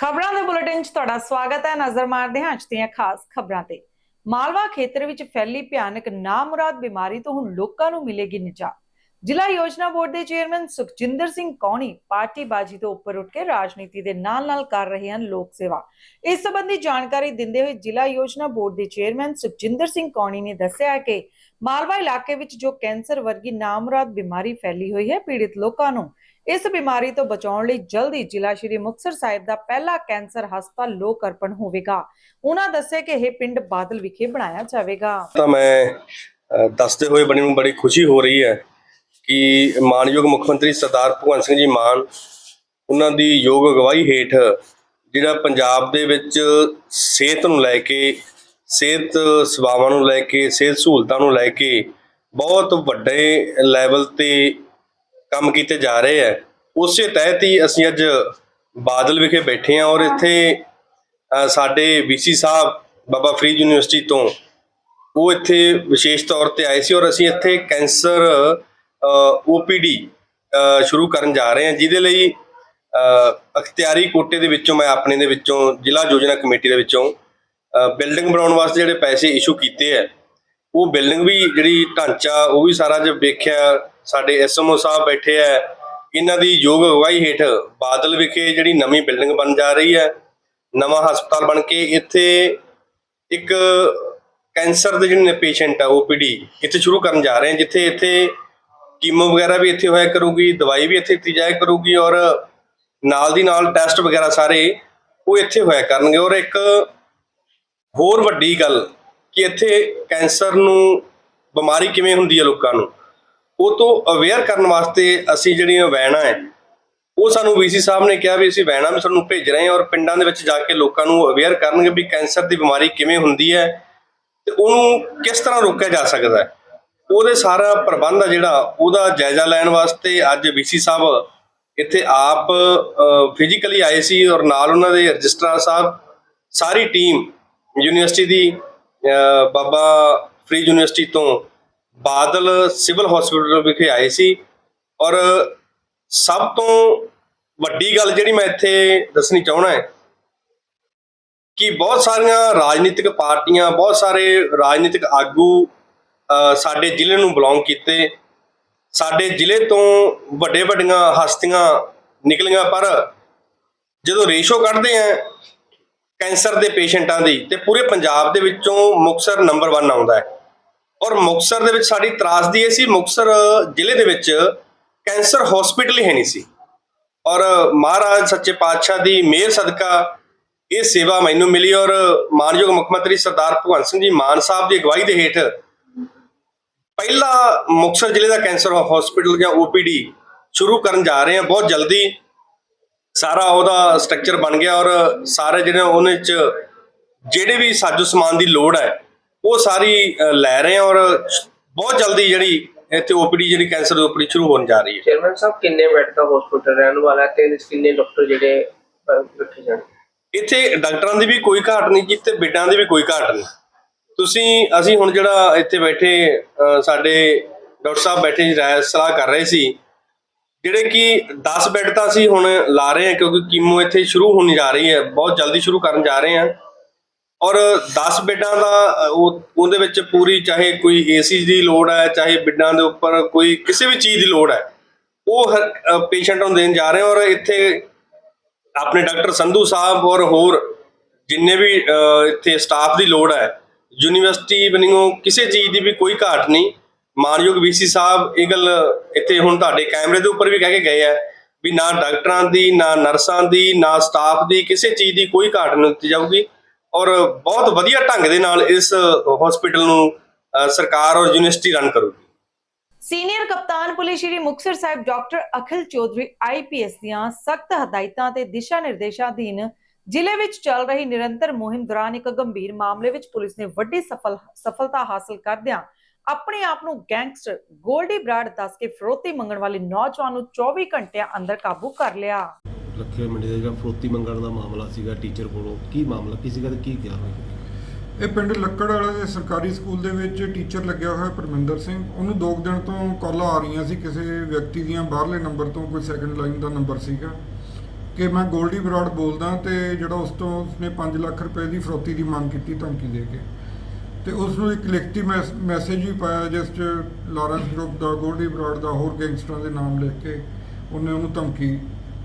ਖਬਰਾਂ ਦੇ ਬੁਲੇਟਿਨ 'ਚ ਤੁਹਾਡਾ ਸਵਾਗਤ ਹੈ। ਨਜ਼ਰ ਮਾਰਦੇ ਹਾਂ ਅੱਜ ਦੀਆਂ ਖਾਸ ਖਬਰਾਂ ਤੇ। ਮਾਲਵਾ ਖੇਤਰ ਵਿੱਚ ਫੈਲੀ ਭਿਆਨਕ ਨਾਮੁਰਾਦ ਬਿਮਾਰੀ ਤੋਂ ਹੁਣ ਲੋਕਾਂ ਨੂੰ ਮਿਲੇਗੀ ਨਿਜਾਤ। ਜ਼ਿਲ੍ਹਾ ਯੋਜਨਾ ਬੋਰਡ ਦੇ ਚੇਅਰਮੈਨ ਸੁਖਜਿੰਦਰ ਸਿੰਘ ਕੌਣੀ ਪਾਰਟੀ ਬਾਜੀ ਤੋਂ ਉੱਪਰ ਉੱਠ ਕੇ ਰਾਜਨੀਤੀ ਦੇ ਨਾਲ-ਨਾਲ ਕਰ ਰਹੇ ਹਨ ਲੋਕ ਸੇਵਾ। ਇਸ ਸੰਬੰਧੀ ਜਾਣਕਾਰੀ ਦਿੰਦੇ ਹੋਏ ਜ਼ਿਲ੍ਹਾ ਯੋਜਨਾ ਬੋਰਡ ਦੇ ਚੇਅਰਮੈਨ ਸੁਖਜਿੰਦਰ ਸਿੰਘ ਕੌਣੀ ਨੇ ਦੱਸਿਆ ਹੈ ਕਿ ਮਾਲਵਾ ਇਲਾਕੇ ਵਿੱਚ ਜੋ ਕੈਂਸਰ ਵਰਗੀ ਨਾਮੁਰਾਦ ਬਿਮਾਰੀ ਫੈਲੀ ਹੋਈ ਹੈ, ਪੀੜਿਤ ਲੋਕਾਂ ਨੂੰ ਇਸ ਬਿਮਾਰੀ ਤੋਂ ਬਚਾਉਣ ਲਈ ਜਲਦੀ ਜ਼ਿਲ੍ਹਾ ਸ਼੍ਰੀ ਮੁਕਤਸਰ ਸਾਹਿਬ ਦਾ ਪਹਿਲਾ ਕੈਂਸਰ ਹਸਪਤਾਲ ਲੋਕ ਅਰਪਣ ਹੋਵੇਗਾ। ਉਹਨਾਂ ਦੱਸਿਆ ਕਿ ਇਹ ਪਿੰਡ ਬਾਦਲ ਵਿਖੇ ਬਣਾਇਆ ਜਾਵੇਗਾ। ਤਾਂ ਮੈਂ ਦੱਸਦੇ ਹੋਏ ਬਣੀ ਨੂੰ ਬੜੀ ਖੁਸ਼ੀ ਹੋ ਰਹੀ ਹੈ ਕਿ ਮਾਨਯੋਗ ਮੁੱਖ ਮੰਤਰੀ ਸਰਦਾਰ ਭਗਵੰਤ ਸਿੰਘ ਜੀ ਮਾਨ, ਉਹਨਾਂ ਦੀ ਯੋਗ ਅਗਵਾਈ ਹੇਠ ਜਿਹੜਾ ਪੰਜਾਬ ਦੇ ਵਿੱਚ ਸਿਹਤ ਨੂੰ ਲੈ ਕੇ, ਸਿਹਤ ਸੇਵਾਵਾਂ ਨੂੰ ਲੈ ਕੇ, ਸਿਹਤ ਸਹੂਲਤਾਂ ਨੂੰ ਲੈ ਕੇ ਬਹੁਤ ਵੱਡੇ ਲੈਵਲ ਤੇ ਕੰਮ ਕੀਤੇ ਜਾ ਰਹੇ ਹੈ। ਉਸੇ ਤਹਿਤ ਹੀ ਅਸੀਂ ਅੱਜ ਬਾਦਲ ਵਿਖੇ ਬੈਠੇ ਹਾਂ ਔਰ ਇੱਥੇ ਅ, ਸਾਡੇ ਵੀਸੀ ਸਾਹਿਬ ਬਾਬਾ ਫਰੀਦ ਯੂਨੀਵਰਸਿਟੀ ਤੋਂ ਉਹ ਇੱਥੇ ਵਿਸ਼ੇਸ਼ ਤੌਰ ਤੇ ਆਏ ਸੀ ਔਰ ਅਸੀਂ ਇੱਥੇ ਕੈਂਸਰ ਓਪੀਡੀ ਸ਼ੁਰੂ ਕਰਨ ਜਾ ਰਹੇ ਹਾਂ ਜਿਹਦੇ ਲਈ ਅਖਤਿਆਰੀ ਕੋਟੇ ਦੇ ਵਿੱਚੋਂ ਮੈਂ ਆਪਣੇ ਦੇ ਵਿੱਚੋਂ ਜ਼ਿਲ੍ਹਾ ਯੋਜਨਾ ਕਮੇਟੀ ਦੇ ਵਿੱਚੋਂ ਬਿਲਡਿੰਗ ਬਣਾਉਣ ਵਾਸਤੇ ਜਿਹੜੇ ਪੈਸੇ ਇਸ਼ੂ ਕੀਤੇ ਹੈ ਉਹ ਬਿਲਡਿੰਗ ਵੀ ਜਿਹੜੀ ਢਾਂਚਾ ਉਹ ਵੀ ਸਾਰਾ ਜਦ ਵੇਖਿਆ ਸਾਡੇ ਐਸਐਮਓ ਸਾਹਿਬ ਬੈਠੇ ਹੈ ਇਹਨਾਂ ਦੀ ਯੋਗ ਅਗਵਾਈ ਹੇਠ ਬਾਦਲ ਵਿਖੇ ਜਿਹੜੀ ਨਵੀਂ ਬਿਲਡਿੰਗ ਬਣ ਜਾ ਰਹੀ ਹੈ, ਨਵਾਂ ਹਸਪਤਾਲ ਬਣ ਕੇ ਇੱਥੇ ਇੱਕ ਕੈਂਸਰ ਦੇ ਜਿਹੜੇ ਪੇਸ਼ੈਂਟ ਆ ਓਪੀਡੀ ਇੱਥੇ ਸ਼ੁਰੂ ਕਰਨ ਜਾ ਰਹੇ ਹਾਂ ਜਿੱਥੇ ਇੱਥੇ ਕੀਮੋ ਵਗੈਰਾ ਵੀ ਇੱਥੇ ਹੋਇਆ ਕਰੂਗੀ, ਦਵਾਈ ਵੀ ਇੱਥੇ ਦਿੱਤੀ ਜਾਇਆ ਕਰੂਗੀ ਔਰ ਨਾਲ ਦੀ ਨਾਲ ਟੈਸਟ ਵਗੈਰਾ ਸਾਰੇ ਉਹ ਇੱਥੇ ਹੋਇਆ ਕਰਨਗੇ ਔਰ ਇੱਕ ਹੋਰ ਵੱਡੀ ਗੱਲ ਕਿ ਇੱਥੇ ਕੈਂਸਰ ਨੂੰ ਬਿਮਾਰੀ ਕਿਵੇਂ ਹੁੰਦੀ ਹੈ ਲੋਕਾਂ ਨੂੰ? ਉਹ ਤੋਂ ਅਵੇਅਰ ਕਰਨ ਵਾਸਤੇ ਅਸੀਂ ਜਿਹੜੀਆਂ ਵੈਨਾਂ ਹੈ ਉਹ ਸਾਨੂੰ ਵੀਸੀ ਸਾਹਿਬ ਨੇ ਕਿਹਾ ਵੀ ਅਸੀਂ ਵੈਨਾਂ ਵੀ ਤੁਹਾਨੂੰ ਭੇਜ ਰਹੇ ਹਾਂ ਔਰ ਪਿੰਡਾਂ ਦੇ ਵਿੱਚ ਜਾ ਕੇ ਲੋਕਾਂ ਨੂੰ ਅਵੇਅਰ ਕਰਨਗੇ ਵੀ ਕੈਂਸਰ ਦੀ ਬਿਮਾਰੀ ਕਿਵੇਂ ਹੁੰਦੀ ਹੈ ਤੇ ਉਹਨੂੰ ਕਿਸ ਤਰ੍ਹਾਂ ਰੋਕਿਆ ਜਾ ਸਕਦਾ ਹੈ ਉਹਦੇ ਸਾਰਾ ਪ੍ਰਬੰਧ ਆ ਜਿਹੜਾ, ਉਹਦਾ ਜਾਇਜ਼ਾ ਲੈਣ ਵਾਸਤੇ ਅੱਜ ਵੀਸੀ ਸਾਹਿਬ ਇੱਥੇ ਆਪ ਫਿਜ਼ੀਕਲੀ ਆਏ ਸੀ ਔਰ ਨਾਲ ਉਹਨਾਂ ਦੇ ਰਜਿਸਟਰਾਰ ਸਾਹਿਬ, ਸਾਰੀ ਟੀਮ ਯੂਨੀਵਰਸਿਟੀ ਦੀ ਬਾਬਾ ਫਰੀਦ ਯੂਨੀਵਰਸਿਟੀ ਤੋਂ ਬਾਦਲ ਸਿਵਲ ਹਸਪੀਟਲ ਵਿਖੇ ਆਏ ਸੀ ਔਰ ਸਭ ਤੋਂ ਵੱਡੀ ਗੱਲ ਜਿਹੜੀ ਮੈਂ ਇੱਥੇ ਦੱਸਣੀ ਚਾਹਣਾ ਹੈ ਕਿ ਬਹੁਤ ਸਾਰੀਆਂ ਰਾਜਨੀਤਿਕ ਪਾਰਟੀਆਂ, ਬਹੁਤ ਸਾਰੇ ਰਾਜਨੀਤਿਕ ਆਗੂ ਸਾਡੇ ਜ਼ਿਲ੍ਹੇ ਨੂੰ ਬਿਲੋਂਗ ਕੀਤੇ। ਸਾਡੇ ਜ਼ਿਲ੍ਹੇ ਤੋਂ ਵੱਡੇ ਵੱਡੀਆਂ ਹਸਤੀਆਂ ਨਿਕਲੀਆਂ, ਪਰ ਜਦੋਂ ਰੇਸ਼ੋ ਕੱਢਦੇ ਆ ਕੈਂਸਰ ਦੇ ਪੇਸ਼ੈਂਟਾਂ ਦੀ, ਤੇ ਪੂਰੇ ਪੰਜਾਬ ਦੇ ਵਿੱਚੋਂ ਮੁਕਸਰ ਨੰਬਰ 1 ਆਉਂਦਾ ਹੈ। ਔਰ ਮੁਕਸਰ ਦੇ ਵਿੱਚ ਸਾਡੀ ਤਰਾਸਦੀ ਇਹ ਸੀ ਮੁਕਸਰ ਜ਼ਿਲ੍ਹੇ ਦੇ ਵਿੱਚ ਕੈਂਸਰ ਹਸਪੀਟਲ ਹੀ ਹੈ ਨਹੀਂ ਸੀ। ਔਰ ਮਹਾਰਾਜ ਸੱਚੇ ਪਾਤਸ਼ਾਹ ਦੀ ਮਿਹਰ ਸਦਕਾ ਇਹ ਸੇਵਾ ਮੈਨੂੰ ਮਿਲੀ ਔਰ ਮਾਨਯੋਗ ਮੁੱਖ ਮੰਤਰੀ ਸਰਦਾਰ ਭਗਵੰਤ ਸਿੰਘ ਜੀ ਮਾਨ ਸਾਹਿਬ ਦੀ ਅਗਵਾਈ ਦੇ ਹੇਠ ਪਹਿਲਾ ਮੁਕਤਸਰ ਜ਼ਿਲ੍ਹੇ ਦਾ ਕੈਂਸਰ ਹਸਪੀਟਲ ਜਾਂ ਓਪੀਡੀ ਸ਼ੁਰੂ ਕਰਨ ਜਾ ਰਹੇ ਹਾਂ। ਬਹੁਤ ਜਲਦੀ ਸਾਰਾ ਉਹਦਾ ਸਟਰਕਚਰ ਬਣ ਗਿਆ ਔਰ ਸਾਰੇ ਜਿਹੜੇ ਉਹਨੇ ਚ ਜਿਹੜੇ ਵੀ ਸਾਜੋ ਸਮਾਨ ਦੀ ਲੋੜ ਹੈ ਉਹ ਸਾਰੀ ਲੈ ਰਹੇ ਹਾਂ ਔਰ ਬਹੁਤ ਜਲਦੀ ਜਿਹੜੀ ਇੱਥੇ ਓਪੀਡੀ ਜਿਹੜੀ ਕੈਂਸਰ ਦੀ ਓਪੀਡੀ ਸ਼ੁਰੂ ਹੋਣ ਜਾ ਰਹੀ ਹੈ। ਚੇਅਰਮੈਨ ਸਾਹਿਬ ਕਿੰਨੇ ਬੈੱਡ ਦਾ ਹਸਪੀਟਲ ਰਹਿਣ ਵਾਲਾ ਹੈ ਤੇ ਕਿੰਨੇ ਡਾਕਟਰ ਜਿਹੜੇ ਰੱਖੇ ਜਾਣ? ਇੱਥੇ ਡਾਕਟਰਾਂ ਦੀ ਵੀ ਕੋਈ ਘਾਟ ਨਹੀਂ ਜੀ ਤੇ ਬੈੱਡਾਂ ਦੀ ਵੀ ਕੋਈ ਘਾਟ ਨਹੀਂ। ਤੁਸੀਂ ਅਸੀਂ ਹੁਣ ਜਿਹੜਾ ਇੱਥੇ ਬੈਠੇ ਸਾਡੇ ਡਾਕਟਰ ਸਾਹਿਬ ਬੈਠੇ ਰਾਏ ਸਲਾਹ ਕਰ ਰਹੇ ਸੀ। ਜਿਹੜੇ ਕਿ 10 ਬੈੱਡ ਤਾਂ ਅਸੀਂ ਹੁਣ ਲਾ ਰਹੇ ਹਾਂ ਕਿਉਂਕਿ ਕੀਮੋ ਇੱਥੇ ਸ਼ੁਰੂ ਹੋਣ ਜਾ ਰਹੀ ਹੈ ਬਹੁਤ ਜਲਦੀ ਸ਼ੁਰੂ ਕਰਨ ਜਾ ਰਹੇ ਹਾਂ। ਔਰ 10 ਬੈੱਡਾਂ ਦਾ ਉਹ ਉਹਦੇ ਵਿੱਚ ਪੂਰੀ ਚਾਹੇ ਕੋਈ ਏਸੀ ਦੀ ਲੋੜ ਹੈ ਚਾਹੇ ਬੈੱਡਾਂ ਦੇ ਉੱਪਰ ਕੋਈ ਕਿਸੇ ਵੀ ਚੀਜ਼ ਦੀ ਲੋੜ ਹੈ ਉਹ ਹਰ ਪੇਸ਼ੈਂਟ ਨੂੰ ਦੇਣ ਜਾ ਰਹੇ ਹਾਂ। ਔਰ ਇੱਥੇ ਆਪਣੇ ਡਾਕਟਰ ਸੰਧੂ ਸਾਹਿਬ ਔਰ ਹੋਰ ਜਿੰਨੇ ਵੀ ਅਹ, ਇੱਥੇ ਸਟਾਫ ਦੀ ਲੋੜ ਹੈ ਯੂਨੀਵਰਸਿਟੀ ਬਣੀਓ ਕਿਸੇ ਚੀਜ਼ ਦੀ ਵੀ ਕੋਈ ਘਾਟ ਨਹੀਂ। ਮਾਨਯੋਗ ਵੀਸੀ ਸਾਹਿਬ ਇਹ ਗੱਲ ਇੱਥੇ ਹੁਣ ਤੁਹਾਡੇ ਕੈਮਰੇ ਦੇ ਉੱਪਰ ਵੀ ਕਹਿ ਕੇ ਗਏ ਆ ਵੀ ਨਾ ਡਾਕਟਰਾਂ ਦੀ ਨਾ ਨਰਸਾਂ ਦੀ ਨਾ ਸਟਾਫ ਦੀ ਕਿਸੇ ਚੀਜ਼ ਦੀ ਕੋਈ ਘਾਟ ਨਹੀਂ ਦਿੱਤੀ ਜਾਊਗੀ। ਔਰ ਬਹੁਤ ਵਧੀਆ ਢੰਗ ਦੇ ਨਾਲ ਇਸ ਹਸਪੀਟਲ ਨੂੰ ਸਰਕਾਰ ਔਰ ਯੂਨੀਵਰਸਿਟੀ ਰਨ ਕਰੂਗੀ। ਸੀਨੀਅਰ ਕਪਤਾਨ police Shri Muktsar Sahib doctor Akhil Chaudhary IPS ਦੀਆਂ ਸਖਤ ਹਦਾਇਤਾਂ ਤੇ ਦਿਸ਼ਾ ਨਿਰਦੇਸ਼ਾਂ ਅਧੀਨ ਜ਼ਿਲ੍ਹੇ ਵਿੱਚ ਚੱਲ ਰਹੀ ਨਿਰੰਤਰ ਮੁਹਿੰਮ ਦੌਰਾਨ ਇੱਕ ਗੰਭੀਰ ਮਾਮਲੇ ਵਿੱਚ ਪੁਲਿਸ ਨੇ ਵੱਡੀ ਸਫਲ, ਸਫਲਤਾ ਹਾਸਲ ਕਰਦਿਆਂ ਆਪਣੇ ਆਪ ਨੂੰ ਗੈਂਗਸਟਰ ਗੋਲਡੀ ਬਰਾੜ ਦੱਸ ਕੇ ਫਰੋਤੀ ਮੰਗਣ ਵਾਲੇ ਨੌਜਵਾਨ ਨੂੰ 24 ਘੰਟਿਆਂ ਅੰਦਰ ਕਾਬੂ ਕਰ ਲਿਆ। ਲੱਖੇ ਮੰਡੀ ਦਾ ਜਿਹੜਾ ਫਰੋਤੀ ਮੰਗਣ ਦਾ ਮਾਮਲਾ ਸੀਗਾ ਟੀਚਰ ਕੋਲੋਂ, ਕੀ ਮਾਮਲਾ, ਕੀ ਸੀਗਾ ਤੇ ਕੀ ਕਿਹਾ ਹੋਇਆ? ਇਹ ਪਿੰਡ ਲੱਕੜ ਵਾਲੇ ਦੇ ਸਰਕਾਰੀ ਸਕੂਲ ਦੇ ਵਿੱਚ ਟੀਚਰ ਲੱਗਿਆ ਹੋਇਆ ਪਰਮਿੰਦਰ ਸਿੰਘ। ਉਹਨੂੰ ਦੋ ਕੁ ਦਿਨ ਤੋਂ ਕਾਲਾਂ ਆ ਰਹੀਆਂ ਸੀ ਕਿਸੇ ਵਿਅਕਤੀ ਦੀਆਂ, ਬਾਹਰਲੇ ਨੰਬਰ ਤੋਂ, ਕੋਈ ਸੈਕੰਡ ਲਾਈਨ ਦਾ ਨੰਬਰ ਸੀਗਾ। ਕਿ ਮੈਂ ਗੋਲਡੀ ਬਰਾੜ ਬੋਲਦਾ ਤੇ ਜਿਹੜਾ ਉਸ ਤੋਂ ਉਸਨੇ 5 ਲੱਖ ਰੁਪਏ ਦੀ ਫਰੋਤੀ ਦੀ ਮੰਗ ਕੀਤੀ ਧਮਕੀ ਦੇ ਕੇ। ਤੇ ਉਸ ਨੂੰ ਇੱਕ ਲਿਖਤੀ ਮੈਸ- ਮੈਸੇਜ ਵੀ ਪਾਇਆ, ਜਿਸ 'ਚ ਲਾਰੈਂਸ ਗਰੁੱਪ ਦਾ, ਗੋਲਡੀ ਬਰਾੜ ਦਾ, ਹੋਰ ਗੈਂਗਸਟਰਾਂ ਦੇ ਨਾਮ ਲਿਖ ਕੇ ਉਹਨੇ ਉਹਨੂੰ ਧਮਕੀ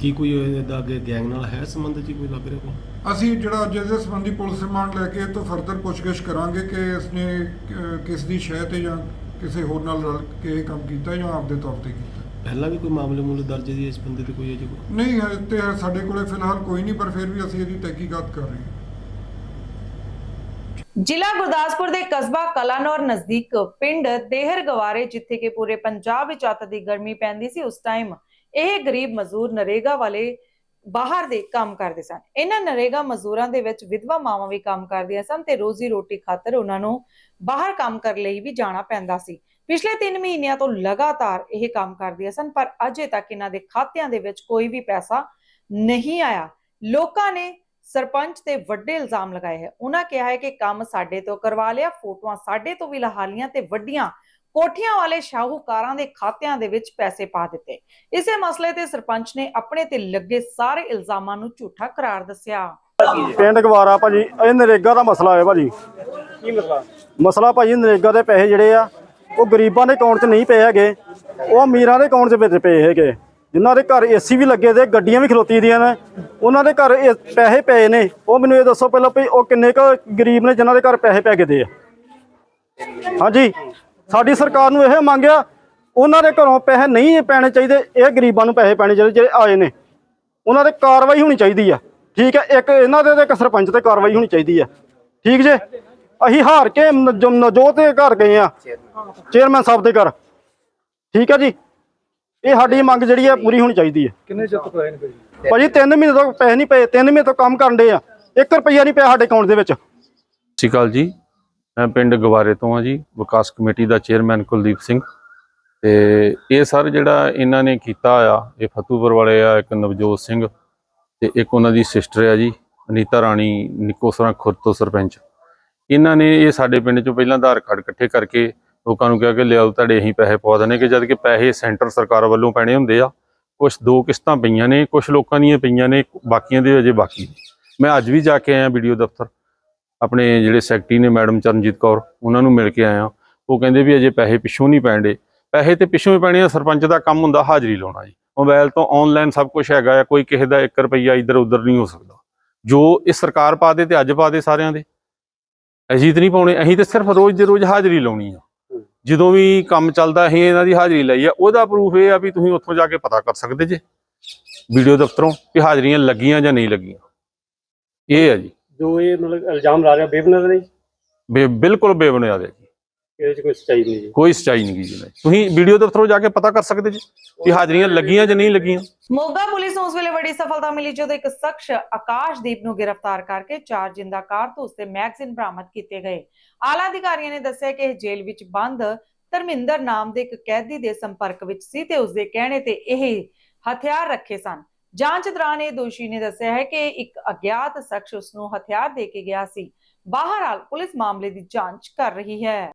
ਕੀ ਕੋਈ ਇਹਦਾ ਅੱਗੇ ਗੈਂਗ ਨਾਲ ਹੈ ਸੰਬੰਧ ਜੀ ਕੋਈ ਲੱਗ ਰਿਹਾ ਕੋਈ? ਅਸੀਂ ਜਿਹੜਾ ਅੱਜ ਇਹਦੇ ਸੰਬੰਧੀ ਪੁਲਿਸ ਰਿਮਾਂਡ ਲੈ ਕੇ ਤੋਂ ਫਰਦਰ ਪੁੱਛਗਿੱਛ ਕਰਾਂਗੇ ਕਿ ਇਸਨੇ ਅਹ, ਕਿਸ ਦੀ ਸ਼ਹਿ ਤੇ ਜਾਂ ਕਿਸੇ ਹੋਰ ਨਾਲ ਰਲ ਕੇ ਇਹ ਕੰਮ ਕੀਤਾ ਜਾਂ ਆਪਦੇ ਤੌਰ ਤੇ ਕੀਤਾ। ਪਹਿਲਾਂ ਵੀ ਕੋਈ ਮਾਮਲੇ ਮੂਲੇ ਦਰਜ ਜੀ ਇਸ ਬੰਦੇ ਤੇ ਕੋਈ ਹੈ ਜੀ ਕੋਈ? ਨਹੀਂ ਹੈ ਤੇ ਸਾਡੇ ਕੋਲੇ ਫਿਲਹਾਲ ਕੋਈ ਨਹੀਂ ਪਰ ਫਿਰ ਵੀ ਅਸੀਂ ਇਹਦੀ ਤਹਿਕੀਕਾਤ ਕਰ ਰਹੇ ਹਾਂ। ਜ਼ਿਲ੍ਹਾ ਗੁਰਦਾਸਪੁਰ ਦੇ ਕਸਬਾ ਕਲਾਨੌਰ ਨਜ਼ਦੀਕ ਪਿੰਡ ਦੇਹਰ ਗਵਾਰੇ ਜਿੱਥੇ ਕਿ ਪੂਰੇ ਪੰਜਾਬ ਵਿੱਚ ਅੱਤ ਦੀ ਗਰਮੀ ਪੈਂਦੀ ਸੀ ਉਸ ਟਾਈਮ ਇਹ ਗਰੀਬ ਮਜ਼ਦੂਰ ਨਰੇਗਾ ਵਾਲੇ ਬਾਹਰ ਦੇ ਕੰਮ ਕਰਦੇ ਸਨ। ਇਹਨਾਂ ਨਰੇਗਾ ਮਜ਼ਦੂਰਾਂ ਦੇ ਵਿੱਚ ਵਿਧਵਾ ਮਾਵਾਂ ਵੀ ਕੰਮ ਕਰਦੀਆਂ ਸਨ ਤੇ ਰੋਜ਼ੀ ਰੋਟੀ ਖਾਤਰ ਉਹਨਾਂ ਨੂੰ ਬਾਹਰ ਕੰਮ ਕਰਨ ਲਈ ਵੀ ਜਾਣਾ ਪੈਂਦਾ ਸੀ। ਪਿਛਲੇ 3 ਮਹੀਨਿਆਂ ਤੋਂ ਲਗਾਤਾਰ ਇਹ ਕੰਮ ਕਰਦੀਆਂ ਸਨ, ਪਰ ਅਜੇ ਤੱਕ ਇਹਨਾਂ ਦੇ ਖਾਤਿਆਂ ਦੇ ਵਿੱਚ ਕੋਈ ਵੀ ਪੈਸਾ ਨਹੀਂ ਆਇਆ। ਲੋਕਾਂ ਨੇ ਸਰਪੰਚ ਤੇ ਵੱਡੇ ਇਲਜ਼ਾਮ ਲਗਾਏ ਹੈ। ਉਹਨਾਂ ਕਿਹਾ ਹੈ ਕਿ ਕੰਮ ਸਾਡੇ ਤੋਂ ਕਰਵਾ ਲਿਆ, ਫੋਟੋਆਂ ਸਾਡੇ ਤੋਂ ਵੀ ਲਹਾਲੀਆਂ ਤੇ ਵੱਡੀਆਂ ਕੋਠੀਆਂ ਵਾਲੇ ਸ਼ਾਹੂਕਾਰਾਂ ਦੇ ਖਾਤਿਆਂ ਦੇ ਵਿੱਚ ਪੈਸੇ ਪਾ ਦਿੱਤੇ। ਇਸੇ ਮਸਲੇ ਤੇ ਸਰਪੰਚ ਨੇ ਆਪਣੇ ਤੇ ਲੱਗੇ ਸਾਰੇ ਇਲਜ਼ਾਮਾਂ ਨੂੰ ਝੂਠਾ ਕਰਾਰ ਦੱਸਿਆ। ਪਿੰਡ ਗਵਾਰਾ ਭਾਜੀ ਇਹ ਨਰੇਗਾ ਦਾ ਮਸਲਾ ਹੈ ਭਾਜੀ। ਕੀ ਮਸਲਾ? ਮਸਲਾ ਭਾਜੀ ਨਰੇਗਾ ਦੇ ਪੈਸੇ ਜਿਹੜੇ ਆ ਉਹ ਗਰੀਬਾਂ ਦੇ ਅਕਾਊਂਟ 'ਚ ਨਹੀਂ ਪਏ ਹੈਗੇ। ਉਹ ਅਮੀਰਾਂ ਦੇ ਅਕਾਊਂਟ 'ਚ ਵਿੱਚ ਪਏ ਹੈਗੇ। ਜਿਨ੍ਹਾਂ ਦੇ ਘਰ ਏਸੀ ਵੀ ਲੱਗੇ ਦੇ ਗੱਡੀਆਂ ਵੀ ਖਲੋਤੀ ਦੀਆਂ ਨੇ ਉਹਨਾਂ ਦੇ ਘਰ ਇਹ ਪੈਸੇ ਪਏ ਨੇ। ਉਹ ਮੈਨੂੰ ਇਹ ਦੱਸੋ ਪਹਿਲਾਂ ਵੀ ਉਹ ਕਿੰਨੇ ਕੁ ਗਰੀਬ ਨੇ ਜਿਨ੍ਹਾਂ ਦੇ ਘਰ ਪੈਸੇ ਪੈ ਗਏ ਦੇ ਆ। ਹਾਂਜੀ। ਸਾਡੀ ਸਰਕਾਰ ਨੂੰ ਇਹ ਮੰਗਿਆ ਉਹਨਾਂ ਦੇ ਘਰੋਂ ਪੈਸੇ ਨਹੀਂ ਪੈਣੇ ਚਾਹੀਦੇ ਇਹ ਗਰੀਬਾਂ ਨੂੰ ਪੈਸੇ ਪੈਣੇ ਚਾਹੀਦੇ ਜਿਹੜੇ ਆਏ ਨੇ। ਉਹਨਾਂ ਤੇ ਕਾਰਵਾਈ ਹੋਣੀ ਚਾਹੀਦੀ ਆ ਠੀਕ ਹੈ ਇੱਕ ਇਹਨਾਂ ਦੇ ਤੇ ਇੱਕ ਸਰਪੰਚ ਤੇ ਕਾਰਵਾਈ ਹੋਣੀ ਚਾਹੀਦੀ ਆ। ਠੀਕ ਜੇ? ਅਸੀਂ ਹਾਰ ਕੇ ਨਜ- ਨਜੋਤ ਦੇ ਘਰ ਗਏ ਆ ਚੇਅਰਮੈਨ ਸਾਹਿਬ ਦੇ ਘਰ। ਠੀਕ ਹੈ ਜੀ? ਇਹ ਸਾਡੀ ਮੰਗ ਜਿਹੜੀ ਆ ਪੂਰੀ ਹੋਣੀ ਚਾਹੀਦੀ ਹੈ ਕਿੰਨੇ ਚਿਰ ਤੋਂ ਪਏ ਨੇ ਭਾਜੀ 3 ਮਹੀਨੇ ਤੋਂ ਪੈਸੇ ਨਹੀਂ ਪਏ 3 ਮਹੀਨੇ ਤੋਂ ਕੰਮ ਕਰਨ ਦੇ ਆ। 1 ਰੁਪਈਆ ਨਹੀਂ ਪਿਆ ਸਾਡੇ ਅਕਾਊਂਟ ਦੇ ਵਿੱਚ। ਸਤਿ ਸ਼੍ਰੀ ਅਕਾਲ ਜੀ। ਮੈਂ ਪਿੰਡ ਗਵਾਰੇ ਤੋਂ ਹਾਂ ਜੀ, ਵਿਕਾਸ ਕਮੇਟੀ ਦਾ ਚੇਅਰਮੈਨ ਕੁਲਦੀਪ ਸਿੰਘ। ਤੇ ਇਹ ਸਰ ਜਿਹੜਾ ਇਹਨਾਂ ਨੇ ਕੀਤਾ ਆ, ਇਹ ਫਤੂਪੁਰ ਵਾਲੇ ਆ, ਇੱਕ ਨਵਜੋਤ ਸਿੰਘ ਤੇ ਇੱਕ ਉਹਨਾਂ ਦੀ ਸਿਸਟਰ ਆ ਜੀ, ਅਨੀਤਾ ਰਾਣੀ ਨਿੱਕੋਸਰਾ ਖੁਦ ਤੋਂ ਸਰਪੰਚ। ਇਹਨਾਂ ਨੇ ਇਹ ਸਾਡੇ ਪਿੰਡ ਚੋਂ ਪਹਿਲਾਂ ਆਧਾਰ ਕਾਰਡ ਇਕੱਠੇ ਕਰਕੇ ਲੋਕਾਂ ਨੂੰ ਕਿਹਾ ਕਿ ਲਿਆਓ, ਤੁਹਾਡੇ ਅਸੀਂ ਪੈਸੇ ਪਵਾ ਦਿੰਦੇ ਕਿ ਜਦ ਕਿ ਪੈਸੇ ਸੈਂਟਰ ਸਰਕਾਰ ਵੱਲੋਂ ਪੈਣੇ ਹੁੰਦੇ ਆ ਕੁਝ ਦੋ ਕਿਸ਼ਤਾਂ ਪਈਆਂ ਨੇ ਕੁਝ ਲੋਕਾਂ ਦੀਆਂ ਪਈਆਂ ਨੇ, ਬਾਕੀਆਂ ਦੇ ਅਜੇ ਬਾਕੀ ਮੈਂ ਅੱਜ ਵੀ ਜਾ ਕੇ ਆਇਆ ਵੀਡੀਓ ਦਫ਼ਤਰ। ਆਪਣੇ ਜਿਹੜੇ ਸੈਕਟਰੀ ਨੇ ਮੈਡਮ ਚਰਨਜੀਤ ਕੌਰ, ਉਹਨਾਂ ਨੂੰ ਮਿਲ ਕੇ ਆਇਆ ਉਹ ਕਹਿੰਦੇ ਵੀ ਅਜੇ ਪੈਸੇ ਪਿੱਛੋਂ ਨਹੀਂ ਪੈਣਦੇ। ਪੈਸੇ ਤੇ ਪਿੱਛੋਂ ਹੀ ਪੈਣੇ ਆ, ਸਰਪੰਚ ਦਾ ਕੰਮ ਹੁੰਦਾ, ਹਾਜ਼ਰੀ ਲਾਉਣਾ ਜੀ। ਮੋਬਾਈਲ ਤੋਂ ਆਨਲਾਈਨ ਸਭ ਕੁਝ ਹੈਗਾ ਆ, ਕੋਈ ਕਿਸੇ ਦਾ 1 ਰੁਪਈਆ ਇੱਧਰ ਉੱਧਰ ਨਹੀਂ ਹੋ ਸਕਦਾ। ਜੋ ਇਹ ਸਰਕਾਰ ਪਾ ਦੇ ਤੇ ਅੱਜ ਪਾ ਦੇ ਸਾਰਿਆਂ ਦੇ। ਅਸੀਂ ਤਾਂ ਨਹੀਂ ਪਾਉਣੇ, ਅਸੀਂ ਤੇ ਸਿਰਫ ਰੋਜ਼ ਦੇ ਰੋਜ਼ ਹਾਜ਼ਰੀ ਲਾਉਣੀ ਆ। ਜਦੋਂ ਵੀ ਕੰਮ ਚੱਲਦਾ, ਅਸੀਂ ਇਹਨਾਂ ਦੀ ਹਾਜ਼ਰੀ ਲਈ ਆ। ਉਹਦਾ ਪ੍ਰੂਫ ਇਹ ਆ ਵੀ ਤੁਸੀਂ ਉੱਥੋਂ ਜਾ ਕੇ ਪਤਾ ਕਰ ਸਕਦੇ ਜੇ। ਵੀਡੀਓ ਦਫ਼ਤਰੋਂ ਕਿ ਹਾਜ਼ਰੀਆਂ ਲੱਗੀਆਂ ਜਾਂ ਨਹੀਂ ਲੱਗੀਆਂ। ਇਹ ਆ ਜੀ। ਜੋ ਇਹ ਮਤਲਬ ਇਲਜ਼ਾਮ ਲਾ ਰਿਹਾ ਬੇਬੁਨਿਆਦ ਨਹੀਂ ਬੇ ਬਿਲਕੁਲ ਬੇਬੁਨਿਆਦ ਹੈ ਜੀ। ਇਹਦੇ ਚ ਕੋਈ ਸੱਚਾਈ ਨਹੀਂ ਜੀ। ਕੋਈ ਸਚਾਈ ਨਹੀਂ ਗੀ ਜੀ। ਤੁਸੀਂ ਵੀਡੀਓ ਦਫ਼ਤਰੋਂ ਜਾ ਕੇ ਪਤਾ ਕਰ ਸਕਦੇ ਜੀ ਕਿ ਹਾਜ਼ਰੀਆਂ ਲੱਗੀਆਂ ਜਾਂ ਨਹੀਂ ਲੱਗੀਆਂ। ਮੋਗਾ ਪੁਲਿਸ ਨੂੰ ਉਸ ਵੇਲੇ ਵੱਡੀ ਸਫਲਤਾ ਮਿਲੀ ਜਦੋਂ ਇੱਕ ਸ਼ਖਸ ਆਕਾਸ਼ਦੀਪ ਨੂੰ ਗ੍ਰਿਫਤਾਰ ਕਰਕੇ ਚਾਰ ਜਿੰਦਾ ਕਾਰਤੂਸ ਤੇ ਮੈਗਜ਼ੀਨ ਬਰਾਮਦ ਕੀਤੇ ਗਏ। ਆਲਾ ਅਧਿਕਾਰੀਆਂ ਨੇ ਦੱਸਿਆ ਕਿ ਇਹ ਜੇਲ੍ਹ ਵਿੱਚ ਬੰਦ ਧਰਮਿੰਦਰ ਨਾਮ ਦੇ ਇੱਕ ਕੈਦੀ ਦੇ ਸੰਪਰਕ ਵਿੱਚ ਸੀ ਤੇ ਉਸ ਦੇ ਕਹਿਣੇ ਤੇ ਇਹ ਹਥਿਆਰ ਰੱਖੇ ਸਨ। ਜਾਂਚ ਦੌਰਾਨ ਇਹ ਦੋਸ਼ੀ ਨੇ ਦੱਸਿਆ ਹੈ ਕਿ ਇੱਕ ਅਗਿਆਤ ਸ਼ਖਸ ਉਸ ਨੂੰ ਹਥਿਆਰ ਦੇ ਕੇ ਗਿਆ ਸੀ। ਬਹਰਹਾਲ ਪੁਲਿਸ ਮਾਮਲੇ ਦੀ ਜਾਂਚ ਕਰ ਰਹੀ ਹੈ।